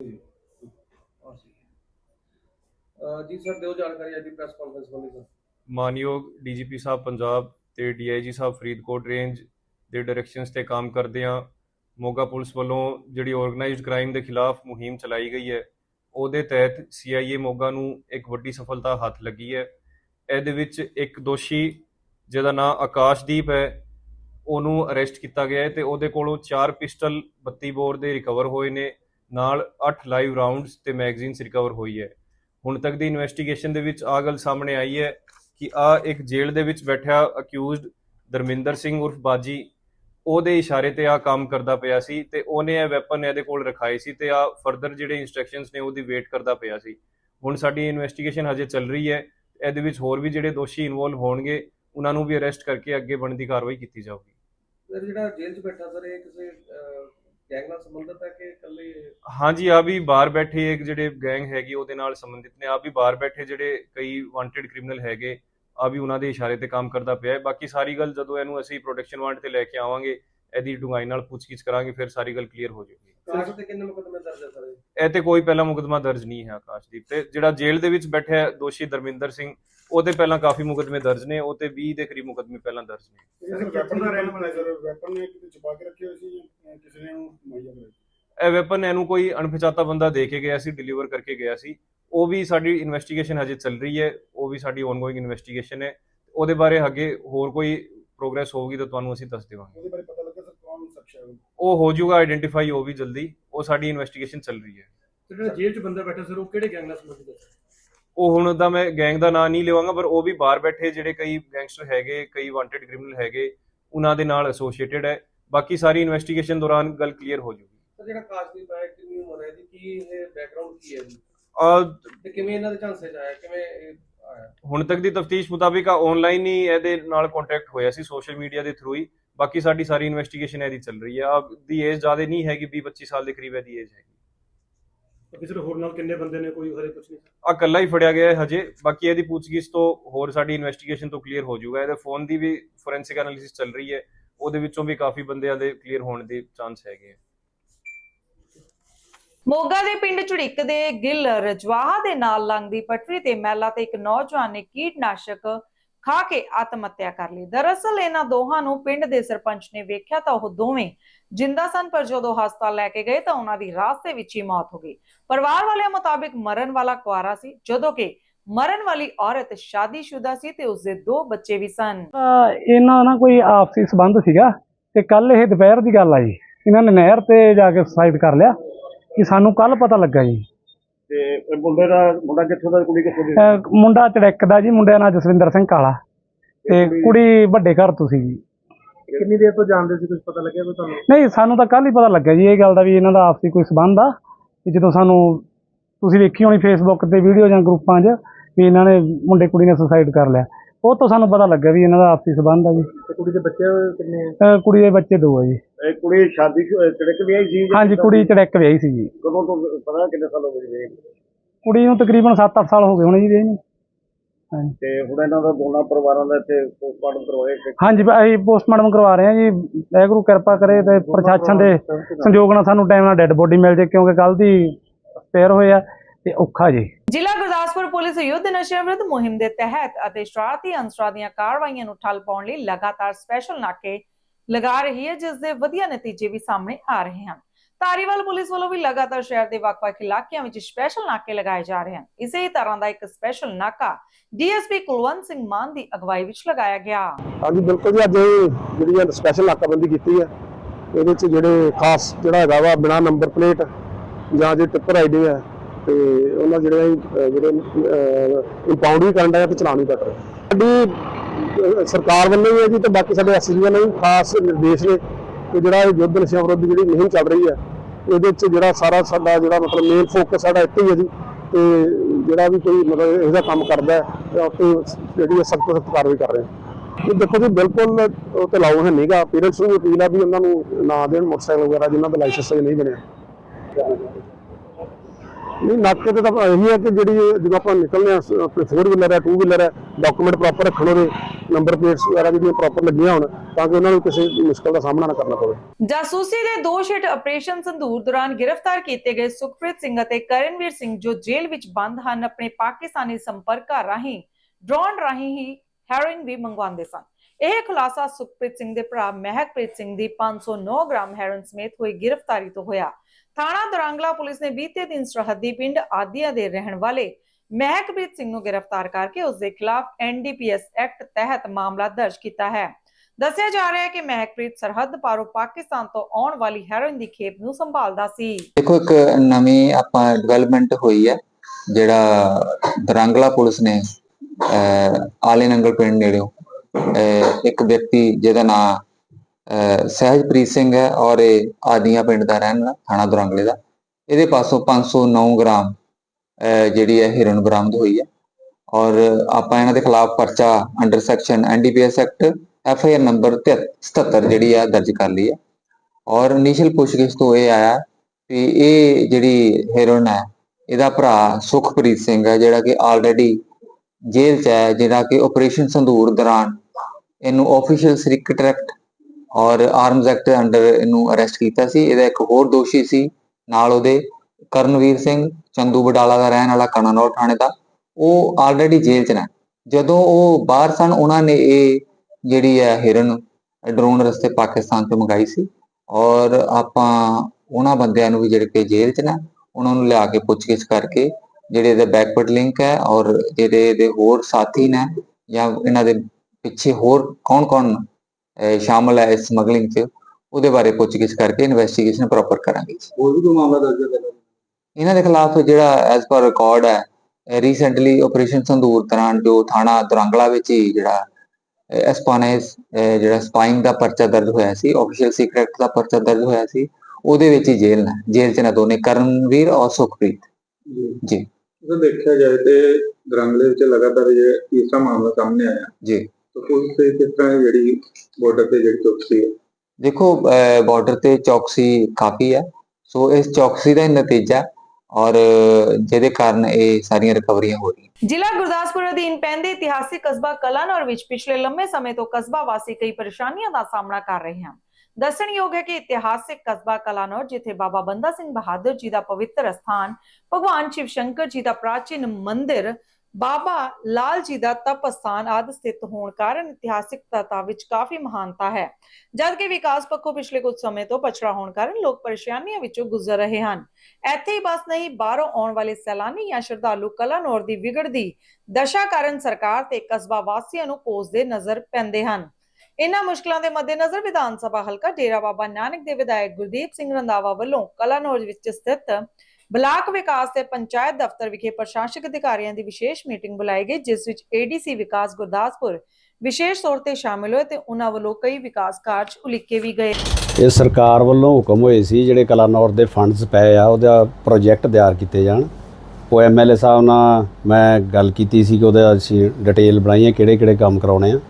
ਜੀ ਸਰ ਦਿਓ ਜਾਣਕਾਰੀ ਅੱਜ ਦੀ ਪ੍ਰੈਸ ਕਾਨਫਰੰਸ ਬੰਦੀ ਸਰ। ਮਾਨਯੋਗ ਡੀਜੀਪੀ ਸਾਹਿਬ ਪੰਜਾਬ ਤੇ ਡੀਆਈਜੀ ਸਾਹਿਬ ਫਰੀਦਕੋਟ ਰੇਂਜ ਦੇ ਡਾਇਰੈਕਸ਼ਨਸ ਤੇ ਕੰਮ ਕਰਦੇ ਆ ਮੋਗਾ ਪੁਲਿਸ ਵੱਲੋਂ ਜਿਹੜੀ ਆਰਗੇਨਾਈਜ਼ਡ ਕ੍ਰਾਈਮ ਦੇ ਖਿਲਾਫ ਮੁਹਿੰਮ ਚਲਾਈ ਗਈ ਹੈ। ਉਹਦੇ ਤਹਿਤ ਸੀਆਈਏ ਮੋਗਾ ਨੂੰ ਇੱਕ ਵੱਡੀ ਸਫਲਤਾ ਹੱਥ ਲੱਗੀ ਹੈ। ਇਹਦੇ ਵਿੱਚ ਇੱਕ ਦੋਸ਼ੀ ਜਿਹਦਾ ਨਾਂ ਆਕਾਸ਼ਦੀਪ ਹੈ, ਉਹਨੂੰ ਅਰੈਸਟ ਕੀਤਾ ਗਿਆ ਹੈ ਤੇ ਉਹਦੇ ਕੋਲੋਂ ਚਾਰ ਪਿਸਟਲ 32 ਬੋਰ ਦੇ ਰਿਕਵਰ ਹੋਏ ਨੇ, ਨਾਲ 8 ਲਾਈਵ ਰਾਉਂਡਸ ਤੇ ਮੈਗਜ਼ੀਨਸ ਰਿਕਵਰ ਹੋਈ ਹੈ। ਹੁਣ ਤੱਕ ਦੀ ਇਨਵੈਸਟੀਗੇਸ਼ਨ ਦੇ ਵਿੱਚ ਆ ਗੱਲ ਸਾਹਮਣੇ ਆਈ ਹੈ ਕਿ ਆ ਇੱਕ ਜੇਲ੍ਹ ਦੇ ਵਿੱਚ ਬੈਠਾ ਅਕਿਊਜ਼ਡ ਧਰਮਿੰਦਰ ਸਿੰਘ ਉਰਫ ਬਾਜੀ, ਉਹਦੇ ਇਸ਼ਾਰੇ ਤੇ ਆ ਕੰਮ ਕਰਦਾ ਪਿਆ ਸੀ ਤੇ ਉਹਨੇ ਇਹ ਵੈਪਨ ਇਹਦੇ ਕੋਲ ਰਖਾਏ ਸੀ ਤੇ ਆ ਫਰਦਰ ਜਿਹੜੇ ਇਨਸਟਰਕਸ਼ਨਸ ਨੇ ਉਹਦੀ ਵੇਟ ਕਰਦਾ ਪਿਆ ਸੀ। ਹੁਣ ਸਾਡੀ ਇਨਵੈਸਟੀਗੇਸ਼ਨ ਹਜੇ ਚੱਲ ਰਹੀ ਹੈ, ਇਹਦੇ ਵਿੱਚ ਹੋਰ ਵੀ ਜਿਹੜੇ ਦੋਸ਼ੀ ਇਨਵੋਲਵ ਹੋਣਗੇ ਉਹਨਾਂ ਨੂੰ ਵੀ ਅਰੈਸਟ ਕਰਕੇ ਅੱਗੇ ਬਣਦੀ ਕਾਰਵਾਈ ਕੀਤੀ ਜਾਊਗੀ। ਸਰ ਜਿਹੜਾ ਜੇਲ੍ਹ 'ਚ ਬੈਠਾ ਸਰ ਇਹ ਕਿਸੇ ਗੈਂਗ ਨਾਲ ਸੰਬੰਧਿਤ ਹੈ ਕਿ ਇਕੱਲੇ ਹਾਂਜੀ ਆ ਵੀ ਬਾਹਰ ਬੈਠੇ ਇੱਕ ਜਿਹੜੇ ਗੈਂਗ ਹੈਗੀ ਉਹਦੇ ਨਾਲ ਸੰਬੰਧਿਤ ਨੇ। ਆ ਵੀ ਬਾਹਰ ਬੈਠੇ ਜਿਹੜੇ ਕਈ ਵਾਂਟਡ ਕ੍ਰਿਮੀਨਲ ਹੈਗੇ ਆ ਵੀ ਉਹਨਾਂ ਦੇ ਇਸ਼ਾਰੇ ਤੇ ਕੰਮ ਕਰਦਾ ਪਿਆ ਹੈ। ਬਾਕੀ ਸਾਰੀ ਗੱਲ ਜਦੋਂ ਇਹਨੂੰ ਅਸੀਂ ਪ੍ਰੋਟੈਕਸ਼ਨ ਵਾਰੰਟ ਤੇ ਲੈ ਕੇ ਆਵਾਂਗੇ ਇਹਦੀ ਡੂੰਘਾਈ ਨਾਲ ਪੁੱਛਗਿੱਛ ਕਰਾਂਗੇ ਫਿਰ ਸਾਰੀ ਗੱਲ ਕਲੀਅਰ ਹੋ ਜਾਊਗੀ। ਕਾਸ਼ ਤੇ ਕਿੰਨੇ ਮੁਕਦਮੇ ਦਰਜ ਹੈ ਸਰ? ਇਹ ਤੇ ਕੋਈ ਪਹਿਲਾ ਮੁਕਦਮਾ ਦਰਜ ਨਹੀਂ ਹੈ ਆਕਾਸ਼ਦੀਪ ਤੇ ਜਿਹੜਾ ਜੇਲ੍ਹ ਦੇ ਵਿੱਚ ਬੈਠਾ ਹੈ ਦੋਸ਼ੀ ਧਰਮਿੰਦਰ ਸਿੰਘ ਉਹਦੇ ਪਹਿਲਾਂ ਕਾਫੀ ਮੁਕਦਮੇ ਦਰਜ ਨੇ ਉਹ ਤੇ 20 ਦੇ ਕਰੀਬ ਮੁਕਦਮੇ ਪਹਿਲਾਂ ਦਰਜ ਨੇ। ਸਰ ਵੈਪਨ ਦਾ ਰਹਿਣ ਵਾਲਾ ਸਰ ਵੈਪਨ ਨੇ ਕਿਤੇ ਛੁਪਾ ਕੇ ਰੱਖੇ ਹੋਏ ਸੀ ਜਾਂ ਕਿਸੇ ਨੇ ਉਹਨੂੰ ਮੁਹੱਈਆ ਕਰਾਇਆ ਇਹ ਵੈਪਨ ਇਹਨੂੰ ਕੋਈ ਅਣਪਛਾਤਾ ਬੰਦਾ ਦੇ ਕੇ ਗਿਆ ਸੀ ਡਿਲੀਵਰ ਕਰਕੇ ਗਿਆ ਸੀ। ਉਹ ਵੀ ਸਾਡੀ ਇਨਵੈਸਟੀਗੇਸ਼ਨ ਹਜੇ ਚੱਲ ਰਹੀ ਹੈ ਉਹ ਵੀ ਸਾਡੀ ਆਨਗੋਇੰਗ ਇਨਵੈਸਟੀਗੇਸ਼ਨ ਹੈ। ਉਹਦੇ ਬਾਰੇ ਅੱਗੇ ਹੋਰ ਕੋਈ ਪ੍ਰੋਗਰੈਸ ਹੋਊਗੀ ਤਾਂ ਤੁਹਾਨੂੰ ਅਸੀਂ ਦੱਸ ਦੇਵਾਂਗੇ। ਉਹਦੇ ਬਾਰੇ ਪਤਾ ਲੱਗਾ ਸਰ ਕੌਣ ਸ਼ਖਸ ਹੈ ਉਹ ਉਹ ਹੋ ਜਾਊਗਾ ਆਇਡੈਂਟੀਫਾਈ ਉਹ ਵੀ ਜਲਦੀ। ਉਹ ਸਾਡੀ ਇਨਵੈਸਟੀਗੇਸ਼ਨ ਚੱਲ ਰਹੀ ਹੈ। ਜਿਹੜਾ ਜੇਲ੍ਹ 'ਚ ਬੰਦਾ ਬੈਠਾ ਸਰ ਉਹ ਕਿਹੜੇ ਗੈਂਗ ਨਾਲ ਸੰਬੰਧਿਤ ਹੈ? ਉਹ ਹੁਣ ਦਾ ਮੈਂ ਗੈਂਗ ਦਾ ਨਾਂ ਨਹੀਂ ਲਵਾਂਗਾ ਪਰ ਉਹ ਵੀ ਬਾਹਰ ਬੈਠੇ ਜਿਹੜੇ ਕਈ ਗੈਂਗਸਟਰ ਹੈਗੇ ਕਈ ਵਾਂਟਡ ਕ੍ਰਿਮੀਨਲ ਹੈਗੇ ਉਹਨਾਂ ਦੇ ਨਾਲ ਐਸੋਸੀਏਟਡ ਹੈ। ਬਾਕੀ ਸਾਰੀ ਇਨਵੈਸਟੀਗੇਸ਼ਨ ਦੌਰਾਨ ਗੱਲ ਕਲੀਅਰ ਹੋ ਜਾਊਗੀ। ਸਰ ਜਿਹੜਾ ਕਾਸ਼ਦੀਪ ਹੈ ਕਿੰਨੀ ਉਮਰ ਹੈ ਜੀ ਕੀ ਇਹ ਬੈਕਗ੍ਰਾਉਂਡ ਕੀ ਹੈ ਜੀ? ਅਹ ਤੇ ਕਿਵੇਂ ਇਹਨਾਂ ਦੇ ਝਾਂਸੇ 'ਚ ਆਇਆ? ਕਿਵੇਂ ਇਹ ਆਇਆ? ਹੁਣ ਤੱਕ ਦੀ ਤਫਤੀਸ਼ ਮੁਤਾਬਿਕ ਆਨਲਾਈਨ ਹੀ ਇਹਦੇ ਨਾਲ ਕੰਟੈਕਟ ਹੋਇਆ ਸੀ ਸੋਸ਼ਲ ਮੀਡੀਆ ਦੇ ਥਰੂ ਹੀ। ਬਾਕੀ ਸਾਡੀ ਸਾਰੀ ਇਨਵੈਸਟੀਗੇਸ਼ਨ ਇਹਦੀ ਚੱਲ ਰਹੀ ਹੈ ਆ ਦੀ ਏਜ ਜ਼ਿਆਦਾ ਨਹੀਂ ਹੈਗੀ 20 25 ਸਾਲ ਦੇ ਕਰੀਬ ਇਹਦੀ ਏਜ ਹੈਗੀ। ਕਿਸੇ ਹੋਰ ਨਾਲ ਕਿੰਨੇ ਬੰਦੇ ਨੇ ਕੋਈ ਹਰੇ ਕੁਝ ਨਹੀਂ? ਆ ਕੱਲਾ ਹੀ ਫੜਿਆ ਗਿਆ ਹੈ ਹਜੇ। ਬਾਕੀ ਇਹਦੀ ਪੁੱਛਗਿੱਛ ਤੋਂ ਹੋਰ ਸਾਡੀ ਇਨਵੈਸਟੀਗੇਸ਼ਨ ਤੋਂ ਕਲੀਅਰ ਹੋ ਜਾਊਗਾ। ਇਹਦੇ ਫੋਨ ਦੀ ਵੀ ਫੋਰੈਂਸਿਕ ਐਨਾਲਿਸਿਸ ਚੱਲ ਰਹੀ ਹੈ। ਉਹਦੇ ਵਿੱਚੋਂ ਵੀ ਕਾਫੀ ਬੰਦਿਆਂ ਦੇ ਕਲੀਅਰ ਹੋਣ ਦੇ ਚਾਂਸ ਹੈਗੇ ਆ। ਮੋਗਾ ਦੇ ਪਿੰਡ ਝੁੜਿੱਕ ਦੇ ਗਿੱਲ ਰਜਵਾਹਾ ਦੇ ਨਾਲ ਲੰਘਦੀ ਪਟਰੀ ਤੇ ਮਹਿਲਾ ਤੇ ਇੱਕ ਨੌਜਵਾਨ ਨੇ ਕੀਟਨਾਸ਼ਕ ਖਾ ਕੇ ਆਤਮ ਹੱਤਿਆ ਕਰ ਲਈ। ਦਰਅਸਲ ਇਹਨਾਂ ਦੋਹਾਂ ਨੂੰ ਪਿੰਡ ਦੇ ਸਰਪੰਚ ਨੇ ਵੇਖਿਆ ਤਾਂ ਉਹ ਦੋਵੇਂ ਜਿੰਦਾ ਸਨ, ਪਰ ਜਦੋਂ ਹਸਪਤਾਲ ਲੈ ਕੇ ਗਏ ਤਾਂ ਉਹਨਾਂ ਦੀ ਰਾਸਤੇ ਵਿੱਚ ਹੀ ਮੌਤ ਹੋ ਗਈ। ਪਰਿਵਾਰ ਵਾਲਿਆਂ ਮੁਤਾਬਿਕ ਮਰਨ ਵਾਲਾ ਕੁਆਰਾ ਸੀ, ਜਦੋਂ ਕਿ ਮਰਨ ਵਾਲੀ ਔਰਤ ਸ਼ਾਦੀशुदा ਸੀ ਤੇ ਉਸਦੇ ਦੋ ਬੱਚੇ ਵੀ ਸਨ। ਇਹਨਾਂ ਨਾਲ ਕੋਈ ਆਪਸੀ ਸਬੰਧ ਸੀਗਾ ਤੇ ਕੱਲ ਇਹ ਦੁਪਹਿਰ ਦੀ ਗੱਲ ਆ ਜੀ ਇਹਨਾਂ ਨੇ ਨਹਿਰ ਤੇ ਜਾ ਕੇ ਸੁਸਾਈਡ ਕਰ ਲਿਆ ਕਿ ਸਾਨੂੰ ਕੱਲ ਪਤਾ ਲੱਗਾ ਜੀ। ਤੇ ਮੁੰਡੇ ਦਾ ਮੁੰਡਾ ਕਿੱਥੋਂ ਦਾ ਕੁੜੀ ਕਿੱਥੋਂ ਦੀ? ਅਹ ਮੁੰਡਾ ਚੜੈਕ ਦਾ ਜੀ ਮੁੰਡੇ ਦਾ ਨਾਂ ਜਸਵਿੰਦਰ ਸਿੰਘ ਕਾਲਾ। ਤੇ ਕੁੜੀ ਵੱਡੇ ਘਰ ਤੋਂ ਸੀ ਜੀ ਕਿੰਨੀ ਦੇਰ ਤੋਂ ਜਾਣਦੇ ਸੀ? ਕੁਝ ਪਤਾ ਲੱਗਿਆ ਕੋਈ ਤੁਹਾਨੂੰ? ਨਹੀਂ ਸਾਨੂੰ ਤਾਂ ਕੱਲ ਹੀ ਪਤਾ ਲੱਗਾ ਜੀ ਇਹ ਗੱਲ ਦਾ ਵੀ ਇਹਨਾਂ ਦਾ ਆਪਸੀ ਕੋਈ ਸਬੰਧ ਆ। ਤੇ ਜਦੋਂ ਸਾਨੂੰ ਤੁਸੀਂ ਵੇਖੀ ਹੋਣੀ ਫੇਸਬੁੱਕ ਤੇ ਵੀਡੀਓ ਜਾਂ ਗਰੁੱਪਾਂ 'ਚ ਵੀ ਇਹਨਾਂ ਨੇ ਮੁੰਡੇ ਕੁੜੀ ਨੇ ਸੁਸਾਈਡ ਕਰ ਲਿਆ। ਉਹ ਤੋਂ ਸਾਨੂੰ ਪਤਾ ਲੱਗਾ ਵੀ ਇਹਨਾਂ ਦਾ ਆਪਸੀ ਸਬੰਧ ਆ ਜੀ। ਤੇ ਕੁੜੀ ਦੇ ਬੱਚੇ ਕਿੰਨੇ? ਅਹ ਕੁੜੀ ਦੇ ਬੱਚੇ ਦੋ ਆ ਜੀ। ਇਹ ਕੁੜੀ ਸ਼ਾਦੀ ਚੜਕ ਵੀ ਆਈ ਸੀ ਹਾਂਜੀ ਕੁੜੀ ਚੜੈਕ ਵਿਆਹੀ ਸੀ ਜੀ। ਕਦੋਂ ਤੋਂ ਪਤਾ ਕਿੰਨੇ ਸਾਲ ਹੋ ਗਏ ਜੀ ਕੁੜੀ ਨੂੰ ਤਕਰੀਬਨ 7-8 ਸਾਲ ਹੋ ਗਏ ਹੋਣੇ ਜੀ ਵਿਆਹੀ ਨੂੰ। ਹਾਂਜੀ। ਤੇ ਹੁਣ ਇਹਨਾਂ ਦਾ ਦੋਨਾਂ ਪਰਿਵਾਰਾਂ ਦਾ ਇੱਥੇ ਪੋਸਟਮਾਰਟਮ ਕਰਵਾਏ ਕਿ ਹਾਂਜੀ ਬ- ਅਸੀਂ ਪੋਸਟਮਾਰਟਮ ਕਰਵਾ ਰਹੇ ਹਾਂ ਜੀ। ਵਾਹਿਗੁਰੂ ਕਿਰਪਾ ਕਰੇ ਤੇ ਪ੍ਰਸ਼ਾਸਨ ਦੇ ਸੰਯੋਗ ਨਾਲ ਸਾਨੂੰ ਟਾਈਮ ਨਾਲ ਡੈੱਡ ਬੋਡੀ ਮਿਲ ਜੇ ਕਿਉਂਕਿ ਕੱਲ ਦੀ ਸਪੇਅਰ ਹੋਏ ਆ ਤੇ ਔਖਾ ਜੀ। ਜ਼ਿਲ੍ਹਾ ਗੁਰਦਾਸਪੁਰ ਪੁਲਿਸ ਯੁੱਧ ਨਸ਼ਿਆਂ ਵਿਰੁੱਧ ਮੁਹਿੰਮ ਦੇ ਤਹਿਤ ਅਤੇ ਸ਼ਰਾਰਤੀ ਅਨਸਰਾਂ ਦੀਆਂ ਕਾਰਵਾਈਆਂ ਨੂੰ ਠੱਲ ਪਾਉਣ ਲਈ ਲਗਾਤਾਰ ਸਪੈਸ਼ਲ ਨਾਕੇ ਲਗਾ ਰਹੀ ਹੈ, ਜਿਸ ਦੇ ਵਧੀਆ ਨਤੀਜੇ ਵੀ ਸਾਹਮਣੇ ਆ ਰਹੇ ਹਨ। ਧਾਰੀਵਾਲ ਪੁਲਿਸ ਵੱਲੋਂ ਵੀ ਲਗਾਤਾਰ ਸ਼ਹਿਰ ਦੇ ਵੱਖ-ਵੱਖ ਇਲਾਕਿਆਂ ਵਿੱਚ ਸਪੈਸ਼ਲ ਨਾਕੇ ਲਗਾਏ ਜਾ ਰਹੇ ਹਨ। ਇਸੇ ਤਰ੍ਹਾਂ ਦਾ ਇੱਕ ਸਪੈਸ਼ਲ ਨਾਕਾ ਡੀਐਸਪੀ ਕੁਲਵੰਤ ਸਿੰਘ ਮਾਨ ਦੀ ਅਗਵਾਈ ਵਿੱਚ ਲਗਾਇਆ ਗਿਆ। ਹਾਂਜੀ, ਬਿਲਕੁਲ ਜੀ, ਅੱਜ ਜਿਹੜੀ ਸਪੈਸ਼ਲ ਨਾਕਾਬੰਦੀ ਕੀਤੀ ਹੈ ਇਹਦੇ ਵਿੱਚ ਜਿਹੜੇ ਖਾਸ ਜਿਹੜਾ ਹੈਗਾ ਵਾ ਬਿਨਾ ਨੰਬਰ ਪਲੇਟ ਜਾਂ ਜੇ ਟਿੱਪਰ ਆਈਡੀ ਹੈ ਤੇ ਉਹਨਾਂ ਜਿਹੜੇ ਅਹ, ਜਿਹੜੇ ਇੰਪਾਊਂਡ ਵੀ ਕਰਨ ਦਾ ਤੇ ਚਲਾਨ ਵੀ ਕੱਟ ਰਹੇ। ਸਾਡੀ ਅਹ, ਸਰਕਾਰ ਵੱਲੋਂ ਵੀ ਹੈ ਜੀ ਤੇ ਬਾਕੀ ਸਾਡੇ ਐਸਐਸਬੀ ਵੱਲੋਂ ਵੀ ਖਾਸ ਨਿਰਦੇਸ਼ ਨੇ ਕਿ ਜਿਹੜਾ ਇਹ ਯੁੱਧ ਨਸ਼ਿਆਂ ਵਿਰੁੱਧ ਜਿਹੜੀ ਮੁਹਿੰਮ ਚੱਲ ਰਹੀ ਹੈ ਇਹਦੇ ਵਿੱਚ ਜਿਹੜਾ ਸਾਰਾ ਸਾਡਾ ਜਿਹੜਾ ਮਤਲਬ ਮੇਨ ਫੋਕਸ ਸਾਡਾ ਇੱਥੇ ਹੀ ਹੈ ਜੀ ਤੇ ਜਿਹੜਾ ਵੀ ਕੋਈ ਮਤਲਬ ਇਹਦਾ ਕੰਮ ਕਰਦਾ ਹੈ ਤੇ ਉਹ ਤੇ ਜਿਹੜੀ ਸਖਤ ਸਖਤ ਕਾਰਵਾਈ ਕਰ ਰਹੇ ਹਾਂ। ਇਹ ਦੇਖੋ ਜੀ ਬਿਲਕੁਲ ਉਹ ਤੇ ਲਾਉ ਹੈ ਨਹੀਂਗਾ। ਪੇਰੈਂਟਸ ਨੂੰ ਵੀ ਅਪੀਲ ਆ ਵੀ ਉਹਨਾਂ ਨੂੰ ਨਾ ਦੇਣ ਮੋਟਰਸਾਈਕਲ ਵਗੈਰਾ ਜਿਨ੍ਹਾਂ ਦਾ ਲਾਇਸੈਂਸ ਨਹੀਂ ਬਣਿਆ। ਨਹੀਂ, ਨਾਕੇ ਤੇ ਤਾਂ ਇਹੀ ਹੈ ਕਿ ਜਿਹੜੀ ਜਦੋਂ ਆਪਾਂ ਨਿਕਲਦੇ ਆ ਆਪਣੇ 4 ਵੀਲਰ ਹੈ 2 ਵੀਲਰ ਹੈ ਡਾਕੂਮੈਂਟ ਪ੍ਰੋਪਰ ਰੱਖਣ ਉਹਦੇ ਨੰਬਰ ਪਲੇਟਸ ਵਗੈਰਾ ਜਿਹੜੀਆਂ ਪ੍ਰੋਪਰ ਲੱਗੀਆਂ ਹੋਣ, ਤਾਂ ਕਿ ਉਹਨਾਂ ਨੂੰ ਕਿਸੇ ਮੁਸ਼ਕਲ ਦਾ ਸਾਹਮਣਾ ਨਾ ਕਰਨਾ ਪਵੇ। ਜਾਸੂਸੀ ਦੇ ਦੋਸ਼ ਹੇਠ ਆਪਰੇਸ਼ਨ ਸੰਧੂਰ ਦੌਰਾਨ ਗ੍ਰਿਫਤਾਰ ਕੀਤੇ ਗਏ ਸੁਖਪ੍ਰੀਤ ਸਿੰਘ ਅਤੇ ਕਰਨਵੀਰ ਸਿੰਘ ਜੋ ਜੇਲ੍ਹ ਵਿੱਚ ਬੰਦ ਹਨ, ਆਪਣੇ ਪਾਕਿਸਤਾਨੀ ਸੰਪਰਕਾਂ ਰਾਹੀਂ, ਡਰੋਨ ਰਾਹੀਂ ਹੀ ਹੈਰੋਇਨ ਵੀ ਮੰਗਵਾਉਂਦੇ ਸਨ। ਇਹ ਖੁਲਾਸਾ ਸੁਖਪ੍ਰੀਤ ਸਿੰਘ ਦੇ ਭਰਾ ਮਹਿਕਪ੍ਰੀਤ ਸਿੰਘ ਦੀ 509 ਗ੍ਰਾਮ ਹੈਰੋਇਨ ਸਮੇਤ ਹੋਈ ਗ੍ਰਿਫਤਾਰੀ ਤੋਂ ਹੋਇਆ। ਥਾਣਾ ਦਰਾਂਗਲਾ ਪੁਲਿਸ ਨੇ ਬੀਤੇ ਦਿਨ ਸਰਹੱਦੀ ਪਿੰਡ ਆਦੀਆਂ ਦੇ ਰਹਿਣ ਵਾਲੇ ਮਹਿਕਪ੍ਰੀਤ ਸਿੰਘ ਨੂੰ ਗ੍ਰਿਫਤਾਰ ਕਰਕੇ ਉਸ ਦੇ ਖਿਲਾਫ ਐਨਡੀਪੀਐਸ ਐਕਟ ਤਹਿਤ ਮਾਮਲਾ ਦਰਜ ਕੀਤਾ ਹੈ। ਦੱਸਿਆ ਜਾ ਰਿਹਾ ਹੈ ਕਿ ਮਹਿਕਪ੍ਰੀਤ ਸਰਹੱਦ ਪਾਰੋਂ ਪਾਕਿਸਤਾਨ ਤੋਂ ਆਉਣ ਵਾਲੀ ਹੈਰੋਇਨ ਦੀ ਖੇਪ ਨੂੰ ਸੰਭਾਲਦਾ ਸੀ। ਦੇਖੋ, ਇੱਕ ਨਵੀਂ ਆਪਾਂ ਡਿਵੈਲਪਮੈਂਟ ਹੋਈ ਹੈ, ਜਿਹੜਾ ਦਰੰਗਲਾ ਪੁਲਿਸ ਨੇ ਆਲੇ ਨੰਗਲ ਪਿੰਡ ਨੇੜਿਓਂ ਇੱਕ ਵਿਅਕਤੀ ਜਿਹਦਾ ਨਾਮ ਸਹਿਜਪ੍ਰੀਤ ਸਿੰਘ ਹੈ ਔਰ ਇਹ ਆਦੀਆਂ ਪਿੰਡ ਦਾ ਰਹਿਣ ਵਾਲਾ, ਥਾਣਾ ਦੁਰੰਗਲੇ ਦਾ। ਇਹਦੇ ਪਾਸੋਂ 509 ਗ੍ਰਾਮ ਜਿਹੜੀ ਹੈ ਹੀਰੋਇਨ ਬਰਾਮਦ ਹੋਈ ਹੈ। ਔਰ ਆਪਾਂ ਇਹਨਾਂ ਦੇ ਖਿਲਾਫ ਪਰਚਾ under section NDPS act F I R number 77 ਜਿਹੜੀ ਆ ਦਰਜ ਕਰ ਲਈ ਹੈ। ਔਰ ਇਨੀਸ਼ੀਅਲ ਪੁੱਛਗਿੱਛ ਤੋਂ ਇਹ ਆਇਆ ਕਿ ਇਹ ਜਿਹੜੀ ਹੀਰੋਇਨ ਹੈ, ਇਹਦਾ ਭਰਾ ਸੁਖਪ੍ਰੀਤ ਸਿੰਘ ਹੈ, ਜਿਹੜਾ ਕਿ ਆਲਰੇਡੀ ਜੇਲ੍ਹ 'ਚ ਹੈ, ਜਿਹੜਾ ਕਿ ਆਪਰੇਸ਼ਨ ਸੰਧੂਰ ਦੌਰਾਨ ਇਹਨੂੰ ਆਫੀਸ਼ੀਅਲ ਸ੍ਰਿਕਟ ਔਰ ਆਰਮਸ ਐਕਟ ਅੰਡਰ ਇਹਨੂੰ ਅਰੈਸਟ ਕੀਤਾ ਸੀ। ਇਹਦਾ ਇੱਕ ਹੋਰ ਦੋਸ਼ੀ ਸੀ, ਨਾਲ ਉਹਦੇ ਕਰਨਵੀਰ ਸਿੰਘ, ਚੰਦੂ ਬਡਾਲਾ ਦਾ ਰਹਿਣ ਵਾਲਾ ਕਨਾਨੌਰ ਥਾਣੇ ਦਾ। ਉਹ ਆਲਰੇਡੀ ਜੇਲ੍ਹ 'ਚ ਨੇ ਜਦੋਂ ਉਹ ਬਾਹਰ ਸਨ, ਉਹਨਾਂ ਨੇ ਇਹ ਜਿਹੜੀ ਹੈ ਹਿਰਨ, ਡਰੋਨ ਰਸਤੇ ਪਾਕਿਸਤਾਨ ਤੋਂ ਮੰਗਾਈ ਸੀ। ਔਰ ਆਪਾਂ ਉਹਨਾਂ ਬੰਦਿਆਂ ਨੂੰ ਵੀ ਜਿਹੜੇ ਕਿ ਜੇਲ੍ਹ 'ਚ ਨੇ, ਉਹਨਾਂ ਨੂੰ ਲਿਆ ਕੇ ਪੁੱਛਗਿੱਛ ਕਰਕੇ ਜਿਹੜੇ ਇਹਦੇ ਬੈਕਵਰਡ ਲਿੰਕ ਹੈ ਔਰ ਜਿਹੜੇ ਇਹਦੇ ਹੋਰ ਸਾਥੀ ਨੇ ਜਾਂ ਇਹਨਾਂ ਦੇ ਪਿੱਛੇ ਹੋਰ ਕੌਣ-ਕੌਣ ਸ਼ਾਮਲ ਹੈ ਇਸ ਸਮਗਲਿੰਗ 'ਚ ਉਹਦੇ ਬਾਰੇ ਪੁੱਛਗਿੱਛ ਕਰਕੇ ਇਨਵੈਸਟੀਗੇਸ਼ਨ ਪ੍ਰੋਪਰ ਕਰਾਂਗੇ ਹੋਰ ਵੀ ਕੋਈ ਮਾਮਲਾ ਦਰਜ ਹੈ ਇਹਨਾਂ ਦੇ ਖਿਲਾਫ ਜਿਹੜਾ ਐਸ ਪਰ ਰਿਕਾਰਡ ਹੈ ਰੀਸੈਂਟਲੀ ਆਪਰੇਸ਼ਨ ਸੰਦੂਰ ਦੌਰਾਨ ਜੋ ਥਾਣਾ ਦੁਰੰਗਲਾ ਵਿੱਚ ਹੀ ਜਿਹੜਾ ਐਸਪਾਨੇਸ ਜਿਹੜਾ ਸਪਾਈਂਗ ਦਾ ਪਰਚਾ ਦਰਜ ਹੋਇਆ ਸੀ ਆਫੀਸ਼ੀਅਲ ਸੀਕ੍ਰੇਟ ਦਾ ਪਰਚਾ ਦਰਜ ਹੋਇਆ ਸੀ ਉਹਦੇ ਵਿੱਚ ਹੀ ਜੇਲ੍ਹ ਨੇ ਜੇਲ੍ਹ 'ਚ ਨੇ ਦੋਨੇ ਕਰਨਵੀਰ ਔਰ ਸੁਖਪ੍ਰੀਤ। ਜੀ। ਜੇ। ਦੇਖਿਆ ਜਾਏ ਤੇ ਦਰੰਗਲੇ ਵਿੱਚ ਲਗਾਤਾਰ ਜੇ ਤੀਸਰਾ ਮਾਮਲਾ ਸਾਹਮਣੇ ਆਇਆ। ਜੀ। ਤਾਂ ਉਸ ਤੇ ਕਿਸ ਤਰ੍ਹਾਂ ਜਿਹੜੀ ਬਾਰਡਰ ਤੇ ਜਿਹੜੀ ਚੌਕਸੀ ਹੈ? ਦੇਖੋ ਬਾਰਡਰ ਤੇ ਚੌਕਸੀ ਕਾਫੀ ਹੈ। ਸੋ ਇਸ ਚੌਕਸੀ ਦਾ ਹੀ ਨਤੀਜਾ ਔਰ ਜਿਹਦੇ ਕਾਰਨ ਇਹ ਸਾਰੀਆਂ ਰਿਕਵਰੀਆਂ ਹੋ ਰਹੀਆਂ। ਜ਼ਿਲ੍ਹਾ ਗੁਰਦਾਸਪੁਰ ਅਧੀਨ ਪੈਂਦੇ ਇਤਿਹਾਸਿਕ ਕਸਬਾ ਕਲਾਨੌਰ ਵਿੱਚ ਪਿਛਲੇ ਲੰਮੇ ਸਮੇਂ ਤੋਂ ਕਸਬਾ ਵਾਸੀ ਕਈ ਪਰੇਸ਼ਾਨੀਆਂ ਦਾ ਸਾਹਮਣਾ ਕਰ ਰਹੇ ਹਨ। ਦੱਸਣਯੋਗ ਹੈ ਕਿ ਇਤਿਹਾਸਿਕ ਕਸਬਾ ਕਲਾਨੌਰ ਜਿੱਥੇ ਬਾਬਾ ਬੰਦਾ ਸਿੰਘ ਬਹਾਦਰ ਜੀ ਦਾ ਪਵਿੱਤਰ ਸਥਾਨ ਭਗਵਾਨ ਸ਼ਿਵ ਸ਼ੰਕਰ ਜੀ ਦਾ ਪ੍ਰਾਚੀਨ ਮੰਦਿਰ ਬਾਬਾ ਲਾਲ ਜੀ ਦਾ ਤਪ ਸਥਾਨ ਆਦਿ ਸਥਿਤ ਹੋਣ ਕਾਰਨ ਇਤਿਹਾਸਿਕਤਾ ਵਿੱਚ ਕਾਫੀ ਮਹਾਨਤਾ ਹੈ। ਜਦਕਿ ਵਿਕਾਸ ਪੱਖੋਂ ਪਿਛਲੇ ਕੁਝ ਸਮੇਂ ਤੋਂ ਪਛੜਾ ਹੋਣ ਕਾਰਨ ਲੋਕ ਪਰੇਸ਼ਾਨੀਆਂ ਵਿੱਚੋਂ ਗੁਜ਼ਰ ਰਹੇ ਹਨ। ਇੱਥੇ ਹੀ ਬਸ ਨਹੀਂ, ਬਾਹਰੋਂ ਆਉਣ ਵਾਲੇ ਸੈਲਾਨੀ ਜਾਂ ਸ਼ਰਧਾਲੂ ਕਲਾਨੌਰ ਦੀ ਵਿਗੜਦੀ ਦਸ਼ਾ ਕਾਰਨ ਸਰਕਾਰ ਤੇ ਕਸਬਾ ਵਾਸੀਆਂ ਨੂੰ ਕੋਸਦੇ ਨਜ਼ਰ ਪੈਂਦੇ ਹਨ। ਇਨ੍ਹਾਂ ਮੁਸ਼ਕਲਾਂ ਦੇ ਮੱਦੇਨਜ਼ਰ ਵਿਧਾਨ ਸਭਾ ਹਲਕਾ ਡੇਰਾ ਬਾਬਾ ਨਾਨਕ ਦੇ ਵਿਧਾਇਕ ਗੁਰਦੀਪ ਸਿੰਘ ਰੰਧਾਵਾ ਵੱਲੋਂ ਕਲਾਨੌਰ ਵਿੱਚ ਸਥਿਤ ਬਲਾਕ ਵਿਕਾਸ ਤੇ ਪੰਚਾਇਤ ਦਫ਼ਤਰ ਵਿਖੇ ਪ੍ਰਸ਼ਾਸਕ ਅਧਿਕਾਰੀਆਂ ਦੀ ਵਿਸ਼ੇਸ਼ ਮੀਟਿੰਗ ਬੁਲਾਈ ਗਈ, ਜਿਸ ਵਿੱਚ ਏਡੀਸੀ ਵਿਕਾਸ ਗੁਰਦਾਸਪੁਰ ਵਿਸ਼ੇਸ਼ ਤੌਰ ਤੇ ਸ਼ਾਮਿਲ ਹੋਏ ਤੇ ਉਹਨਾਂ ਵੱਲੋਂ ਕਈ ਵਿਕਾਸ ਕਾਰਜ ਉਲੀਕੇ ਵੀ ਗਏ। ਇਹ ਸਰਕਾਰ ਵੱਲੋਂ ਹੁਕਮ ਹੋਏ ਸੀ ਜਿਹੜੇ ਕਲਾਨੌਰ ਦੇ ਫੰਡਸ ਪਏ ਆ, ਉਹਦਾ ਪ੍ਰੋਜੈਕਟ ਤਿਆਰ ਕੀਤੇ ਜਾਣ। ਉਹ ਐਮਐਲਏ ਸਾਹਿਬ ਨਾਲ ਮੈਂ ਗੱਲ ਕੀਤੀ ਸੀ ਕਿ ਉਹਦਾ ਅਸੀਂ ਡਿਟੇਲ ਬਣਾਈਏ ਕਿਹੜੇ ਕਿਹੜੇ ਕੰਮ ਕਰਾਉਣੇ ਆ।